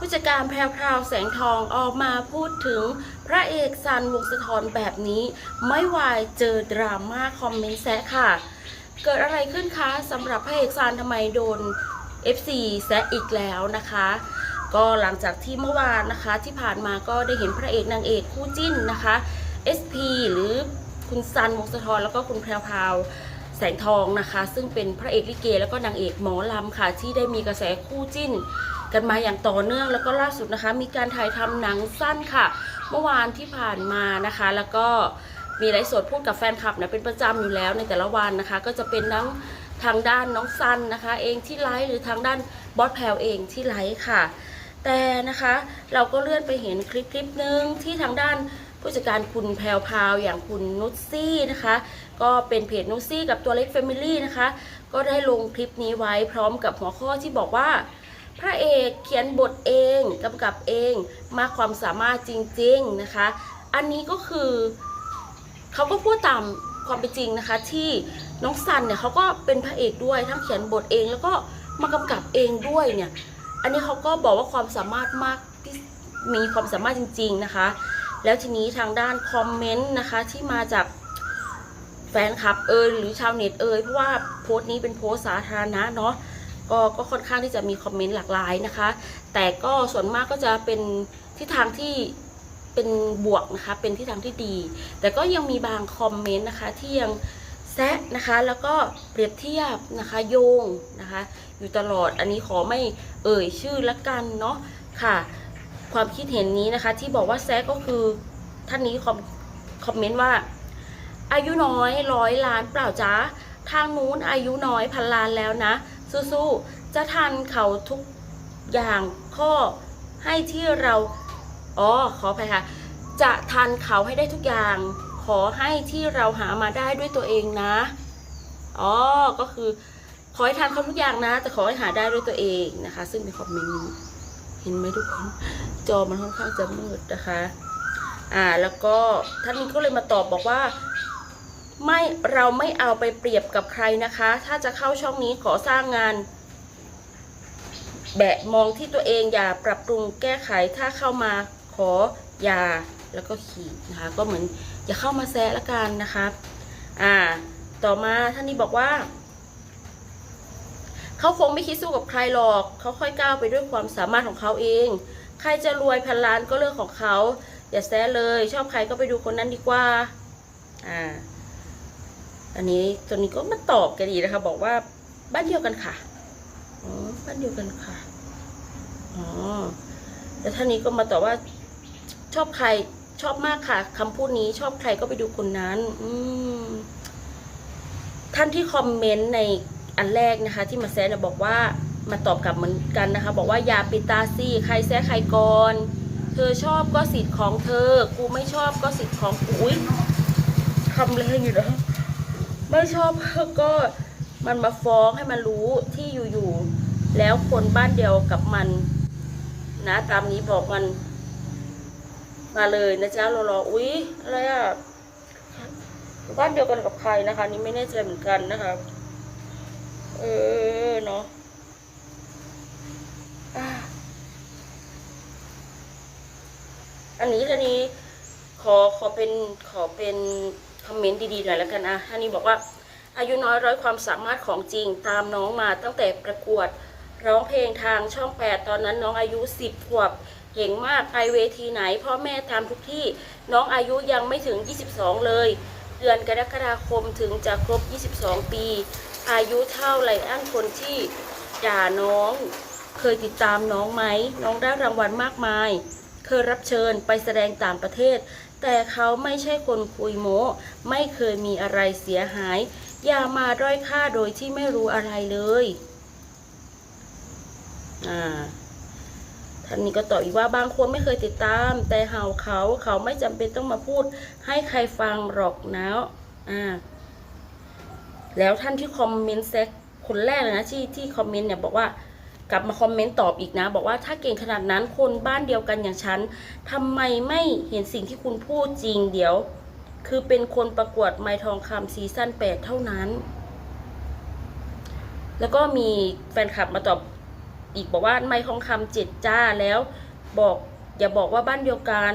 ผู้จัดการแพรวพราวแสงทองออกมาพูดถึงพระเอกซันวงศ์สะทอนแบบนี้ ไม่วายเจอดราม่าคอมเมนต์แซะค่ะ เกิดอะไรขึ้นคะสำหรับพระเอกซันทำไมโดน FC แซะอีกแล้วนะคะ ก็หลังจากที่เมื่อวานนะคะที่ผ่านมาก็ได้เห็นพระเอกนางเอกคู่จิ้นนะคะ SP หรือคุณซันวงศ์สะทอนแล้วก็คุณแพรวพราวแสงทองนะคะ ซึ่งเป็นพระเอกลิเกแล้วก็นางเอกหมอลำค่ะ ที่ได้มีกระแสคู่จิ้น กันมาอย่างต่อเนื่องแล้วก็ล่าสุดนะคะ มีการถ่ายทำหนังสั้นค่ะ เมื่อวานที่ผ่านมานะคะ แล้วก็มีไลฟ์สดพูดกับแฟนคลับนะเป็นประจำอยู่แล้วในแต่ละวันนะคะ ก็จะเป็นทั้งทางด้านน้องซันนะคะ เองที่ไลฟ์หรือทางด้านบอสแพลวเองที่ไลฟ์ค่ะ แต่นะคะเราก็เลื่อนไปเห็นคลิปคลิปหนึ่งที่ทางด้านผู้จัดการคุณแพลวพาวอย่างคุณนุชซี่นะคะ ก็เป็นเพจนุชซี่กับตัวเล็กแฟมิลี่นะคะ ก็ได้ลงคลิปนี้ไว้พร้อมกับหัวข้อที่บอกว่า พระเอกเขียนบทเองกำกับเองมากความสามารถจริงๆนะคะ อันนี้ก็คือเขาก็พูดตามความเป็นจริงนะคะ ที่น้องซันเนี่ยเขาก็เป็นพระเอกด้วยทั้งเขียนบทเองแล้วก็มากำกับเองด้วยเนี่ยอันนี้เขาก็บอกว่าความสามารถมากที่มีความสามารถจริง ๆนะคะ แล้วทีนี้ทางด้านคอมเมนต์นะคะที่มาจากแฟนคลับเอยหรือชาวเน็ตเอยเพราะว่าโพสต์นี้เป็นโพสต์สาธารณะเนาะ ก็ก็ค่อนข้างที่จะมีคอมเมนต์หลากหลายนะคะ แต่ก็ส่วนมากก็จะเป็นทิศทางที่เป็นบวกนะคะ เป็นทิศทางที่ดี แต่ก็ยังมีบางคอมเมนต์นะคะที่ยังแซะนะคะ แล้วก็เปรียบเทียบนะคะโยงนะคะ อยู่ตลอด อันนี้ขอไม่เอ่ยชื่อละกันเนาะค่ะ ความคิดเห็นนี้นะคะ ที่บอกว่าแซะก็คือท่านนี้คอมคอมเมนต์ว่า อายุน้อยร้อยล้านเปล่าจ๊ะทางนู้นอายุน้อยพันล้านแล้วนะ สู้ๆจะทันเขาทุกอย่างข้อให้ที่เราอ๋อขออภัยค่ะ จะทันเขาให้ได้ทุกอย่าง ขอให้ที่เราหามาได้ด้วยตัวเองนะอ๋อก็คือขอให้ทันเขาทุกอย่างนะ แต่ขอให้หาได้ด้วยตัวเองนะคะ ซึ่งเป็นคอมเมนต์นี้เห็นไหมทุกคนจอมันค่อนข้างจะมืดนะคะ อ่าแล้วก็ท่านนี้ก็เลยมาตอบบอกว่า ไม่เราไม่เอาไปเปรียบกับใครนะคะ ถ้าจะเข้าช่องนี้ขอสร้างงาน แบะมองที่ตัวเองอย่าปรับปรุงแก้ไขถ้าเข้ามาขออย่าแล้วก็ขีดนะคะ ก็เหมือนอย่าเข้ามาแซะละกันนะคะอ่า ต่อมาท่านนี้บอกว่าเขาคงไม่คิดสู้กับใครหรอกเขาค่อยก้าวไปด้วยความสามารถของเขาเอง ใครจะรวยพันล้านก็เรื่องของเขา อย่าแซะเลย ชอบใครก็ไปดูคนนั้นดีกว่า อ่า อันนี้ตัวนี้ก็มาตอบกันดีนะคะ บอกว่าบ้านเดียวกันค่ะอ๋อบ้านเดียวกันค่ะอ๋อแล้วท่านนี้ก็มาตอบว่า ชอบใครชอบมากค่ะคำพูดนี้ชอบใครก็ไปดูคนนั้น อืมท่านที่คอมเมนต์ในอันแรกนะคะ ที่มาแซะเนี่ยบอกว่ามาตอบกลับเหมือนกันนะคะ บอกว่าอย่าปิดตาสิใครแซะใครก่อนเธอชอบก็สิทธิ์ของเธอกูไม่ชอบก็สิทธิ์ของกูอุ๊ยคำแรงอยู่นะ ไม่ชอบก็มันมาฟ้องให้มันรู้ที่อยู่ๆแล้วคนบ้านเดียวกับมัน นะ ตามนี้บอกมัน มาเลยนะจ๊ะรอรออุ๊ยอะไรอะบ้านเดียวกันกับใครนะคะ นี่ไม่แน่ใจเหมือนกันนะคะเออเนาะอะอันนี้ท่านี้ขอขอเป็นขอเป็น คอมเมนต์ดีๆหน่อยแล้วกันนะท่านนี้บอกว่า อายุน้อยร้อยความสามารถของจริงตามน้องมาตั้งแต่ประกวดร้องเพลงทางช่องแปดตอนนั้นน้องอายุสิบขวบเก่งมากไปเวทีไหนพ่อแม่ทำทุกที่น้องอายุยังไม่ถึง 22 เลย เดือนกรกฎาคมถึงจะครบ 22 ปี อายุเท่าไรอันคนที่ด่าน้องเคยติดตามน้องไหม น้องได้รางวัลมากมาย เคยรับเชิญไปแสดงต่างประเทศ แต่เขาไม่ใช่คนคุยโม้ ไม่เคยมีอะไรเสียหาย อย่ามาด้อยค่าโดยที่ไม่รู้อะไรเลยอ่าท่านนี้ก็ตอบอีกว่าบางคนไม่เคยติดตาม แต่เห่าเขาเขาไม่จำเป็นต้องมาพูด ให้ใครฟังหรอกนะอ่าแล้วท่านที่คอมเมนต์แซกคนแรกเลยนะที่ที่คอมเมนต์เนี่ยบอกว่า กลับมาคอมเมนต์ตอบอีกนะ บอกว่าถ้าเก่งขนาดนั้นคนบ้านเดียวกันอย่างฉันทำไมไม่เห็นสิ่งที่คุณพูดจริงเดี๋ยว คือเป็นคนประกวดไม้ทองคำซีซั่น8เท่านั้น แล้วก็มีแฟนคลับมาตอบอีกบอกว่าไม่ทองคำเจ็ดจ้าแล้วบอกอย่าบอกว่าบ้านเดียวกัน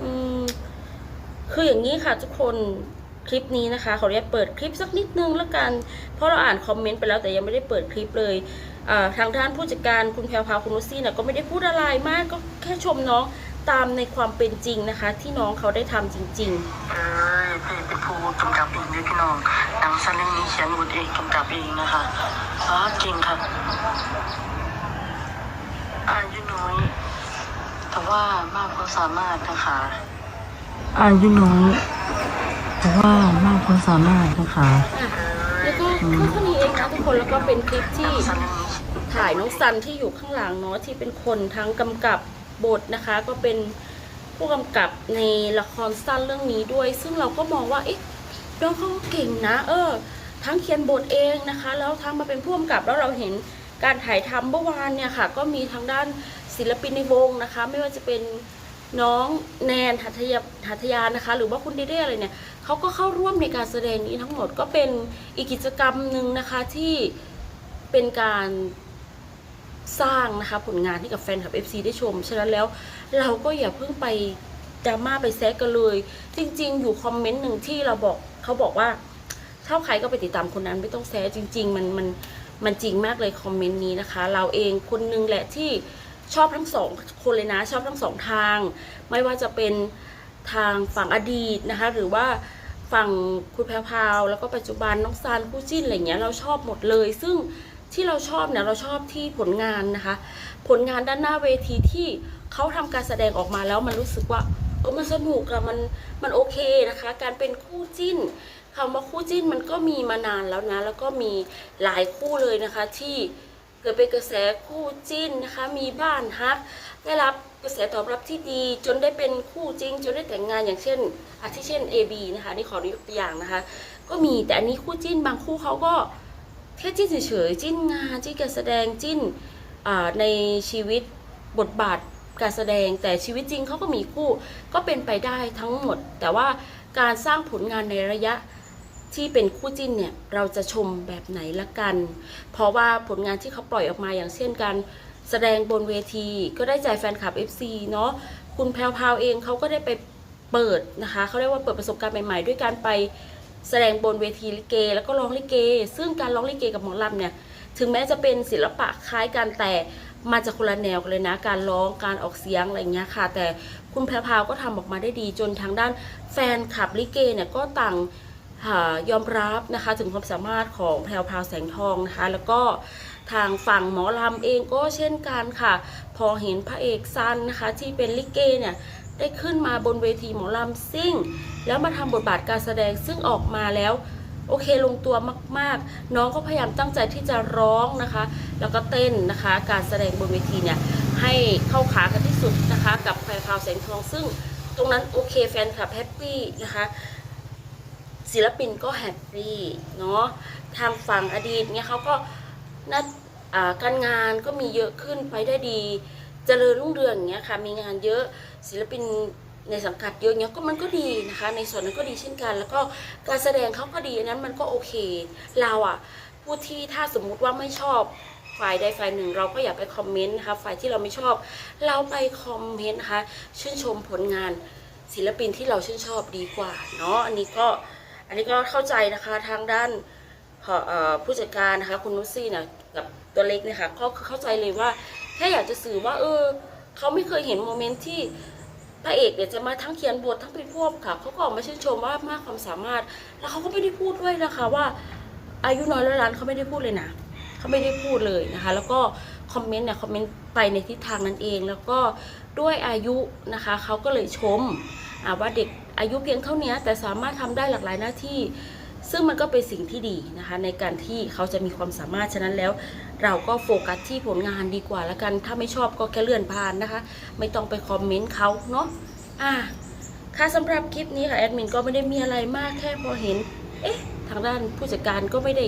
อืมคืออย่างนี้ค่ะทุกคน คลิปนี้นะคะขออนุญาตเปิดคลิปสักนิดนึงแล้วกัน เพราะเราอ่านคอมเมนต์ไปแล้วแต่ยังไม่ได้เปิดคลิปเลยอ่าทางด้านผู้จัดการคุณแพรวพราวคุณนุชซี่เนี่ยก็ไม่ได้พูดอะไรมากก็แค่ชมน้องตามในความเป็นจริงนะคะ ที่น้องเขาได้ทำจริงเอ้ยเพจเป็นผู้กำกับเองด้วยพี่น้องหนังสั้นเรื่องนี้เขียนบทเองกำกับเองนะคะอ๋อจริงค่ะอายุน้อย แต่ว่ามากความสามารถนะคะอายุน้อย แต่ว่ามากความสามารถนะคะ แล้วก็แค่เท่านี้เองนะทุกคนแล้วก็เป็นคลิปที่ถ่ายน้องซันที่อยู่ข้างหลังเนาะที่เป็นคนทั้งกำกับบทนะคะ ก็เป็นผู้กำกับในละครสั้นเรื่องนี้ด้วย ซึ่งเราก็มองว่าเอ๊ะน้องเขาเก่งนะ เออ ทั้งเขียนบทเองนะคะ แล้วทั้งมาเป็นผู้กำกับแล้วเราเห็นการถ่ายทำเมื่อวานเนี่ยค่ะ ก็มีทางด้านศิลปินในวงนะคะ ไม่ว่าจะเป็น น้องแนนหัทยาหัทยานะคะ หรือว่าคุณเดเดอะไรเนี่ยเขาก็เข้าร่วมในการแสดงนี้ทั้งหมดก็เป็นอีกกิจกรรมหนึ่งนะคะที่เป็นการสร้างนะคะผลงานให้กับแฟนคลับ FC ได้ชม ฉะนั้นแล้วเราก็อย่าเพิ่งไปดราม่าไปแซกกันเลย จริง ๆ อยู่คอมเมนต์หนึ่งที่เราบอกเขาบอกว่าชอบใครก็ไปติดตามคนนั้นไม่ต้องแซะจริง ๆ มันมันมันจริงมากเลยคอมเมนต์นี้นะคะ เราเองคนหนึงแหละที่ ชอบทั้งสองคนเลยนะชอบทั้งสองทาง ไม่ว่าจะเป็นทางฝั่งอดีตนะคะ หรือว่าฝั่งคุณแพรวพาวแล้วก็ปัจจุบันน้องซานคู่จิ้นอะไรเงี้ยเราชอบหมดเลย ซึ่งที่เราชอบเนี่ยเราชอบที่ผลงานนะคะ ผลงานด้านหน้าเวทีที่เขาทำการแสดงออกมาแล้วมันรู้สึกว่าเออมันสนุกอะมันมันโอเคนะคะ การเป็นคู่จิ้นคำว่าคู่จิ้นมันก็มีมานานแล้วนะ แล้วก็มีหลายคู่เลยนะคะที่ เกิดเป็นกระแสคู่จิ้นนะคะ มีบ้านฮัก ได้รับกระแสตอบรับที่ดี จนได้เป็นคู่จริง จนได้แต่งงานอย่างเช่นอาทิเช่น AB นะคะนี่ขอยกตัวอย่างนะคะ ก็มีแต่อันนี้คู่จิ้นบางคู่เขาก็แค่จิ้นเฉยๆจิ้นงานจิ้นการแสดงจิ้นในชีวิตบทบาทการแสดงแต่ชีวิตจริงเขาก็มีคู่ก็เป็นไปได้ทั้งหมด แต่ว่าการสร้างผลงานในระยะ ที่เป็นคู่จิ้นเนี่ยเราจะชมแบบไหนละกัน เพราะว่าผลงานที่เขาปล่อยออกมาอย่างเช่นการแสดงบนเวที ก็ได้ใจแฟนคลับ FC เนาะคุณแพรวพาวเองเขาก็ได้ไปเปิดนะคะเขาเรียกว่าเปิดประสบการณ์ใหม่ๆ ด้วยการไปแสดงบนเวทีลิเก แล้วก็ร้องลิเก ซึ่งการร้องลิเกกับหมอลำเนี่ยถึงแม้จะเป็นศิลปะคล้ายกันแต่มาจากคนละแนวกันเลยนะ การร้องการออกเสียงอะไรเงี้ยค่ะ แต่คุณแพรวพาวก็ทำออกมาได้ดีจนทางด้านแฟนคลับลิเกเนี่ยก็ต่าง ยอมรับนะคะถึงความสามารถของแพรวพราวแสงทองนะคะแล้วก็ทางฝั่งหมอลำเองก็เช่นกันค่ะ พอเห็นพระเอกซันนะคะที่เป็นลิเกเนี่ยได้ขึ้นมาบนเวทีหมอลำซิ่ง แล้วมาทำบทบาทการแสดงซึ่งออกมาแล้วโอเคลงตัวมาก ๆ น้องก็พยายามตั้งใจที่จะร้องนะคะ แล้วก็เต้นนะคะ การแสดงบนเวทีเนี่ยให้เข้าขากันที่สุดนะคะ กับแพรพราวแสงทอง ซึ่งตรงนั้นโอเคแฟนคลับแฮปปี้นะคะ ศิลปินก็แฮปปี้เนาะทางฝั่งอดีตเนี่ยเขาก็นัดการงานก็มีเยอะขึ้นไปได้ดีเจริญรุ่งเรืองอย่างเงี้ยค่ะมีงานเยอะศิลปินในสังกัดเยอะเงี้ยก็มันก็ดีนะคะ ในส่วนนั้นก็ดีเช่นกัน แล้วก็การแสดงเขาก็ดีอันนั้นมันก็โอเค เราอะผู้ที่ถ้าสมมุติว่าไม่ชอบฝ่ายใดฝ่ายหนึ่งเราก็อย่าไปคอมเมนต์นะคะฝ่ายที่เราไม่ชอบ เราไปคอมเมนต์นะคะชื่นชมผลงานศิลปินที่เราชื่นชอบดีกว่าเนาะอันนี้ก็ อันนี้ก็เข้าใจนะคะทางด้านผู้จัดการนะคะคุณนุซี่เนี่ยกับตัวเล็กเนี่ยค่ะก็คือเข้าใจเลยว่าแค่อยากจะสื่อว่า เออเขาไม่เคยเห็นโมเมนต์ที่พระเอกเนี่ยจะมาทั้งเขียนบททั้งเป็นพวกค่ะเขาก็ออกมาชื่นชมว่ามากความสามารถ แล้วเขาก็ไม่ได้พูดด้วยนะคะว่า อายุน้อยร้อยล้านเขาไม่ได้พูดเลยนะเขาไม่ได้พูดเลยนะคะ แล้วก็คอมเมนต์เนี่ยคอมเมนต์ไปในทิศทางนั้นเอง แล้วก็ด้วยอายุนะคะเขาก็เลยชมว่าเด็ก อายุเพียงเท่านี้แต่สามารถทำได้หลากหลายหน้าที่ ซึ่งมันก็เป็นสิ่งที่ดีนะคะ ในการที่เขาจะมีความสามารถฉะนั้นแล้ว เราก็โฟกัสที่ผลงานดีกว่าล้วกัน ถ้าไม่ชอบก็แค่เลื่อนผ่านนะคะ ไม่ต้องไปคอมเมนต์เขาเนาะอะค่ะสำหรับคลิปนี้ค่ะแอดมินก็ไม่ได้มีอะไรมากแค่พอเห็น เอ๊ะ ทางด้านผู้จัดการก็ไม่ได้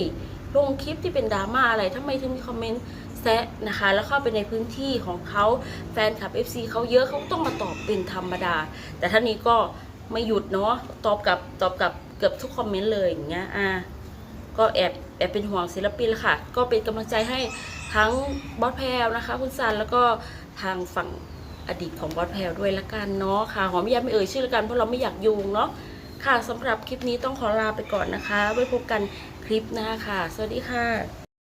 ลงคลิปที่เป็นดราม่าอะไรทำไมถึงมีคอมเมนต์แซะนะคะ แล้วเข้าไปในพื้นที่ของเขาแฟนคลับ FC เขาเยอะเขาต้องมาตอบเป็นธรรมดา แต่ท่านนี้ก็ ไม่หยุดเนาะตอบกับตอบกับเกือบทุกคอมเมนต์เลยอย่างเงี้ยอะก็แอบแอบเป็นห่วงศิลปินละค่ะ ก็เป็นกำลังใจให้ทั้งบอสแพลนะคะ คุณซันแล้วก็ทางฝั่งอดีตของบอสแพลด้วยละกันเนาะค่ะหอมยาไม่เอ่ยชื่อละกันเพราะเราไม่อยากโยงเนาะค่ะสำหรับคลิปนี้ต้องขอลาไปก่อนนะคะ ไว้พบกันคลิปหน้าค่ะ สวัสดีค่ะ